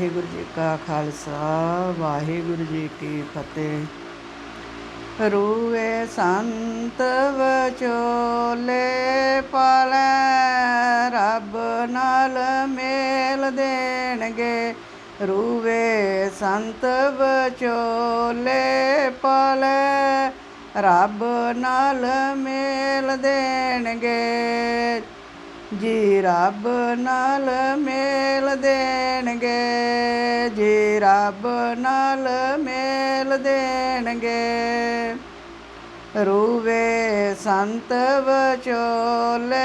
ਵਾਹਿਗੁਰੂ ਜੀ ਕਾ ਖਾਲਸਾ, ਵਾਹਿਗੁਰੂ ਜੀ ਕੀ ਫਤਿਹ। ਰੂਵੇ ਸੰਤ ਵਚੋਲੇ ਪਾਲੈ, ਰੱਬ ਨਾਲ ਮੇਲ ਦੇਣਗੇ। ਰੂਵੇ ਸੰਤ ਵਚੋਲੇ ਪਾਲੈ, ਰੱਬ ਨਾਲ ਮੇਲ ਦੇਣਗੇ। ਜੀ ਰੱਬ ਨਾਲ ਮੇਲ ਦੇਣਗੇ, ਜੀ ਰੱਬ ਨਾਲ ਮੇਲ ਦੇਣਗੇ, ਰੂਵੇ ਸੰਤ ਵਚੋਲੇ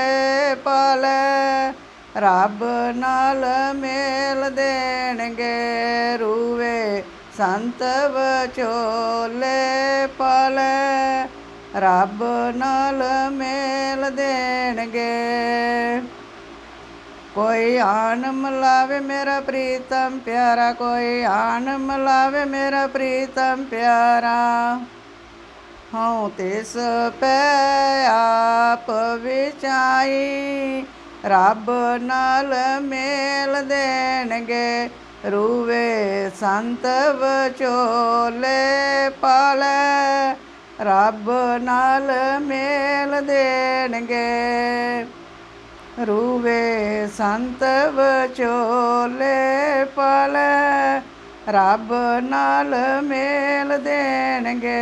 ਪਾਲੈ, ਰੱਬ ਨਾਲ ਮੇਲ ਦੇਣਗੇ, ਰੂਵੇ ਸੰਤ ਵਚੋਲੇ ਪਾਲੈ, ਰੱਬ ਨਾਲ ਮੇਲ ਦੇਣਗੇ। ਕੋਈ ਆਣ ਮਲਾਵੇ ਮੇਰਾ ਪ੍ਰੀਤਮ ਪਿਆਰਾ, ਕੋਈ ਆਣ ਮਲਾਵੇ ਮੇਰਾ ਪ੍ਰੀਤਮ ਪਿਆਰਾ। ਹਉ ਤਿਸ ਪੈ ਆਪ ਵਿਚਾਈ, ਰੱਬ ਨਾਲ ਮੇਲ ਦੇਣਗੇ, ਰੂਵੇ ਸੰਤ ਵਚੋਲੇ ਪਾਲੈ, ਰੱਬ ਨਾਲ ਮੇਲ ਦੇਣਗੇ। ਰੂਵੇ ਸੰਤ ਵਚੋਲੇ ਪਲ, ਰੱਬ ਨਾਲ ਮੇਲ ਦੇਣਗੇ।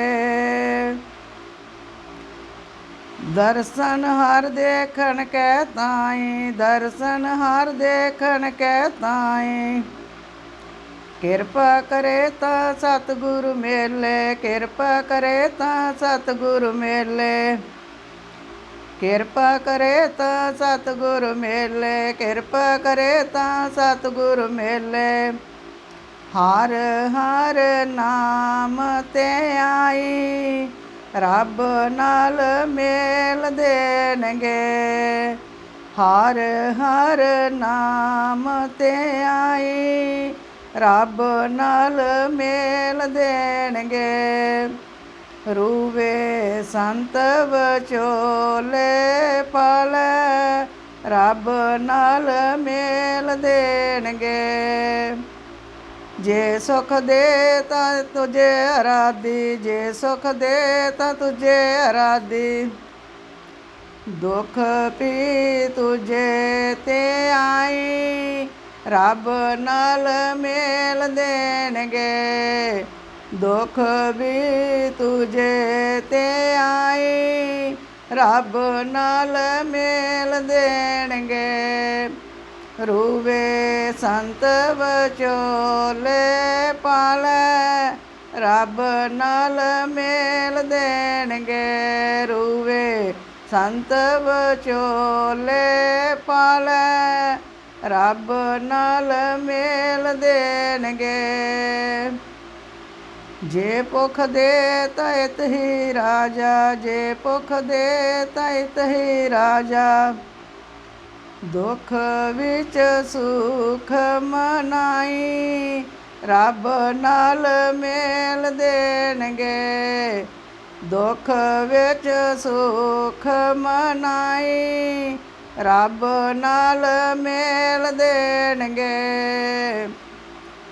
ਦਰਸ਼ਨ ਹਰ ਦੇਖਣ ਕੈ ਤਾਈ, ਦਰਸ਼ਨ ਹਰ ਦੇਖਣ ਕੈ ਤਾਈ। ਕਿਰਪਾ ਕਰੇ ਤਾਂ ਸਤਿਗੁਰ ਮੇਲੇ, ਕਿਰਪਾ ਕਰੇ ਤਾਂ ਸਤਗੁਰ ਮੇਲੇ। ਕਿਰਪਾ ਕਰੇ ਤਾਂ ਸਤਗੁਰ ਮੇਲੇ, ਕਿਰਪਾ ਕਰੇ ਤਾਂ ਸਤਿਗੁਰ ਮੇਲੇ। ਹਰ ਹਰ ਨਾਮ ਤੇ ਆਈ, ਰੱਬ ਨਾਲ ਮੇਲ ਦੇਣਗੇ। ਹਰ ਹਰ ਨਾਮ ਤੇ ਆਈ, ਰੱਬ ਨਾਲ ਮੇਲ ਦੇਣਗੇ। ਰੂਵੇ ਸੰਤ ਵਚੋਲੇ ਪਾਲੈ, ਰੱਬ ਨਾਲ ਮੇਲ ਦੇਣਗੇ। ਜੇ ਸੁਖ ਦੇ ਤਾਂ ਤੁਝੇ ਅਰਾਧੀ, ਜੇ ਸੁਖ ਦੇ ਤਾਂ ਤੁਝੇ ਅਰਾਧੀ। ਦੁੱਖ ਪੀ ਤੁਝੇ ਤੇ ਆਈ, ਰੱਬ ਨਾਲ ਮੇਲ ਦੇਣਗੇ। ਦੁੱਖ ਵੀ ਤੁਝੇ ਤੇ ਆਈ ਰੱਬ ਨਾਲ ਮੇਲ ਦੇਣਗੇ। ਰੂਵੇ ਸੰਤ ਵਚੋਲੇ ਪਾਲੈ, ਰੱਬ ਨਾਲ ਮੇਲ ਦੇਣਗੇ। ਰੂਵੇ ਸੰਤ ਵਚੋਲੇ ਪਾਲੈ, ਰੱਬ ਨਾਲ ਮੇਲ ਦੇਣਗੇ। ਜੇ ਭੁਖ ਦੇ ਤੈਤ ਹੀ ਰਾਜਾ, ਜੇ ਭੁਖ ਦੇ ਤੈਤ ਹੀ ਰਾਜਾ। ਦੁੱਖ ਵਿੱਚ ਸੁਖ ਮਨਾਈ, ਰੱਬ ਨਾਲ ਮੇਲ ਦੇਣਗੇ। ਦੁੱਖ ਵਿੱਚ ਸੁਖ ਮਨਾਈ, ਰੱਬ ਨਾਲ ਮੇਲ ਦੇਣਗੇ।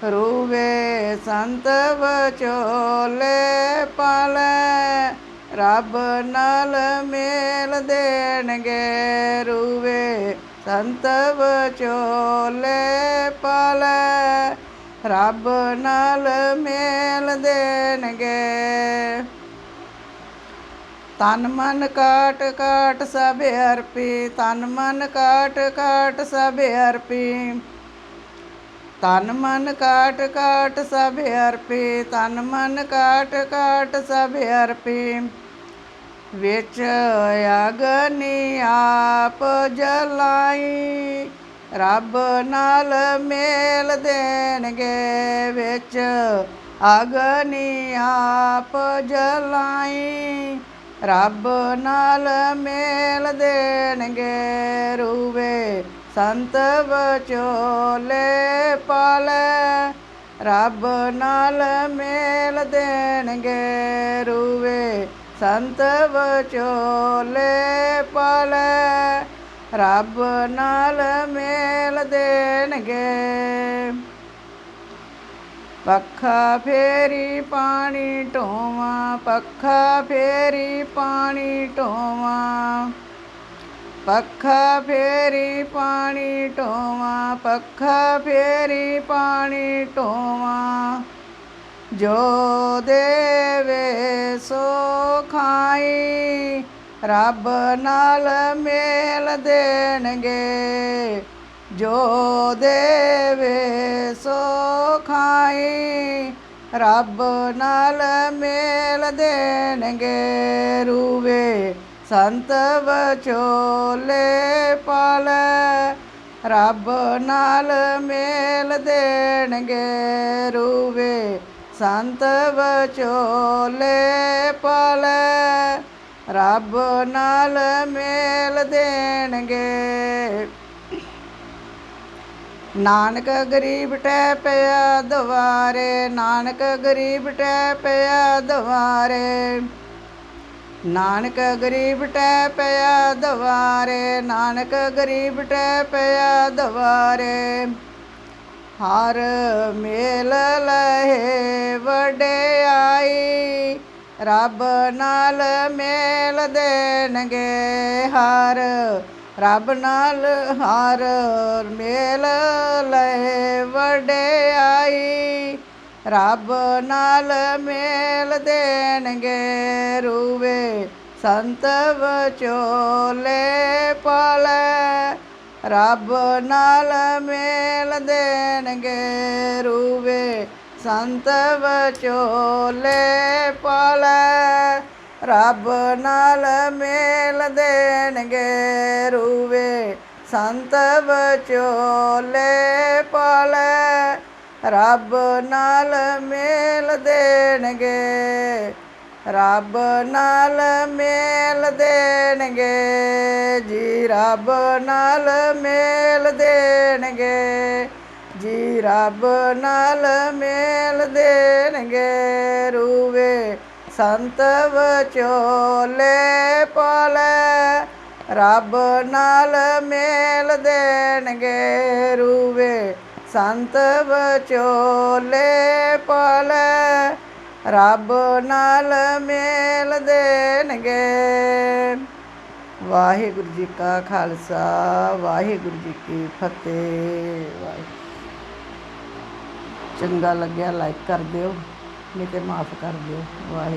ਰੂਵੇ ਸੰਤ ਵਚੋਲੇ ਪਾਲੈ, ਰੱਬ ਨਾਲ ਮੇਲ ਦੇਣਗੇ। ਰੂਵੇ ਸੰਤ ਵਚੋਲੇ ਪਾਲੈ, ਰੱਬ ਨਾਲ ਮੇਲ ਦੇਣਗੇ। ਤਨ ਮਨ ਕਾਟ ਕਾਟ ਸਭ ਅਰਪੀ, ਤਨ ਮਨ ਕਾਟ ਕਾਟ ਸਭ ਅਰਪੀ। ਤਨ ਮਨ ਕਾਟ ਕਾਟ ਸਭ ਅਰਪੀ, ਤਨ ਮਨ ਕਾਟ ਕਾਟ ਸਭ ਅਰਪੀ। ਵਿੱਚ ਅਗਨੀ ਆਪ ਜਲਾਈ, ਰੱਬ ਨਾਲ ਮੇਲ ਦੇਣਗੇ। ਵਿੱਚ ਅਗਨੀ ਆਪ ਜਲਾਈ, ਰੱਬ ਨਾਲ ਮੇਲ ਦੇਣਗੇ। ਰੂਵੇ ਸੰਤ ਵਚੋਲੇ ਪਾਲੈ, ਰੱਬ ਨਾਲ ਮੇਲ ਦੇਣਗੇ ਰੂਵੇ। ਸੰਤ ਵਚੋਲੇ ਪਾਲੈ, ਰੱਬ ਨਾਲ ਮੇਲ ਦੇਣਗੇ। ਪੱਖਾ ਫੇਰੀ ਪਾਣੀ ਢੋਵਾਂ, ਪੱਖਾ ਫੇਰੀ ਪਾਣੀ ਢੋਵਾਂ। ਪੱਖਾ ਫੇਰੀ ਪਾਣੀ ਢੋਵਾਂ, ਪੱਖਾ ਫੇਰੀ ਪਾਣੀ ਢੋਵਾਂ। ਜੋ ਦੇਵੇ ਸੋ ਖਾਈ, ਰੱਬ ਨਾਲ ਮੇਲ ਦੇਣਗੇ। ਜੋ ਦੇਵੇ ਸੋ ਖਾਈ, ਰੱਬ ਨਾਲ ਮੇਲ ਦੇਣਗੇ। ਰੂਵੇ ਸੰਤ ਵਚੋਲੇ ਪਾਲ, ਰੱਬ ਨਾਲ ਮੇਲ ਦੇਣਗੇ ਰੂਵੇ। ਸੰਤ ਵਚੋਲੇ ਪਾਲ, ਰੱਬ ਨਾਲ ਮੇਲ ਦੇਣਗੇ। ਨਾਨਕ ਗਰੀਬ ਟੈ ਪਿਆ ਦਵਾਰੇ ਨਾਨਕ ਗਰੀਬ ਟੈ ਪਿਆ ਦਵਾਰੇ ਨਾਨਕ ਗਰੀਬ ਟੈ ਪਿਆ ਦਵਾਰੇ, ਨਾਨਕ ਗਰੀਬ ਟੈ ਪਿਆ ਦਵਾਰੇ। ਹਰ ਮੇਲ ਲਹੇ ਵਡਿਆਈ, ਰੱਬ ਨਾਲ ਮੇਲ ਦੇਣਗੇ ਹਰ। ਰੱਬ ਨਾਲ ਹਰ ਮੇਲ ਲਹੇ ਵਡਿਆਈ ਰੱਬ ਨਾਲ ਮੇਲ ਦੇਣਗੇ ਰੂਵੇ, ਸੰਤ ਵਚੋਲੇ ਪਾਲੇ। ਰੱਬ ਨਾਲ ਮੇਲ ਦੇਣਗੇ ਰੂਵੇ, ਸੰਤ ਵਚੋਲੇ ਪਾਲੇ। ਰੱਬ ਨਾਲ ਮੇਲ ਦੇਣਗੇ ਰੂਵੇ, ਸੰਤ ਵਚੋਲੇ ਪਾਲੇ। ਰੱਬ ਨਾਲ ਮੇਲ ਦੇਣਗੇ। ਰੱਬ ਨਾਲ ਮੇਲ ਦੇਣਗੇ ਜੀ, ਰੱਬ ਨਾਲ ਮੇਲ ਦੇਣਗੇ ਜੀ, ਰੱਬ ਨਾਲ ਮੇਲ ਦੇਣਗੇ। ਰੂਵੇ ਸੰਤ ਵਚੋਲੇ ਪਾਲੇ, ਰੱਬ ਨਾਲ ਮੇਲ ਦੇਣਗੇ। ਰੂਵੇ ਸੰਤ ਬਚੋਲੇ ਪਲ, ਰੱਬ ਨਾਲ ਮੇਲ ਦੇਣਗੇ। ਵਾਹਿਗੁਰੂ ਜੀ ਕਾ ਖਾਲਸਾ, ਵਾਹਿਗੁਰੂ ਜੀ ਕੀ ਫਤਿਹ। ਵਾਹਿਗੁਰੂ। ਚੰਗਾ ਲੱਗਿਆ ਲਾਈਕ ਕਰ ਦਿਓ, ਨਹੀਂ ਤੇ ਮਾਫ ਕਰ ਦਿਓ। ਵਾਹਿਗੁਰੂ।